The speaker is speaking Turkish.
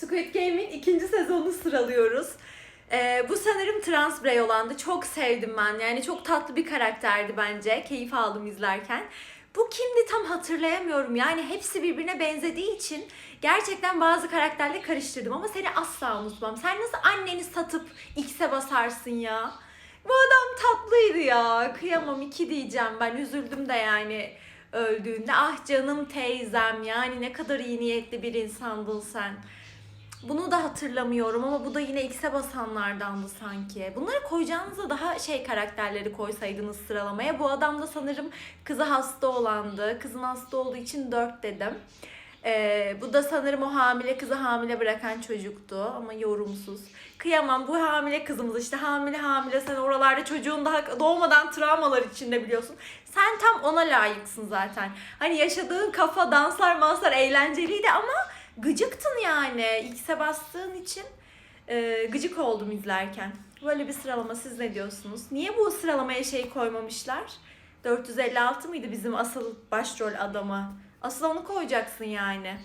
Squid Game'in ikinci sezonunu sıralıyoruz. Ee, bu sanırım trans birey olandı. Çok sevdim ben. Yani çok tatlı bir karakterdi bence. Keyif aldım izlerken. Bu kimdi tam hatırlayamıyorum. Yani hepsi birbirine benzediği için gerçekten bazı karakterle karıştırdım ama seni asla unutmam. Sen nasıl anneni satıp X'e basarsın ya? Bu adam tatlıydı ya. Kıyamam iki diyeceğim ben. Üzüldüm de yani öldüğünde. Ah canım teyzem yani ne kadar iyi niyetli bir insandın sen. Bunu da hatırlamıyorum ama bu da yine X'e basanlardandı sanki. Bunları koyacağınızda daha şey karakterleri koysaydınız sıralamaya. Bu adam da sanırım kızı hasta olandı. Kızın hasta olduğu için 4 dedim. Ee, bu da sanırım o hamile kızı hamile bırakan çocuktu ama yorumsuz. Kıyamam bu hamile kızımız işte hamile hamile sen oralarda çocuğun daha doğmadan travmalar içinde biliyorsun. Sen tam ona layıksın zaten. Hani yaşadığın kafa danslar manslar eğlenceliydi ama gıcıktın yani. X'e bastığın için e, gıcık oldum izlerken. Böyle bir sıralama siz ne diyorsunuz? Niye bu sıralamaya şey koymamışlar? 456 mıydı bizim asıl başrol adamı? Asıl onu koyacaksın yani.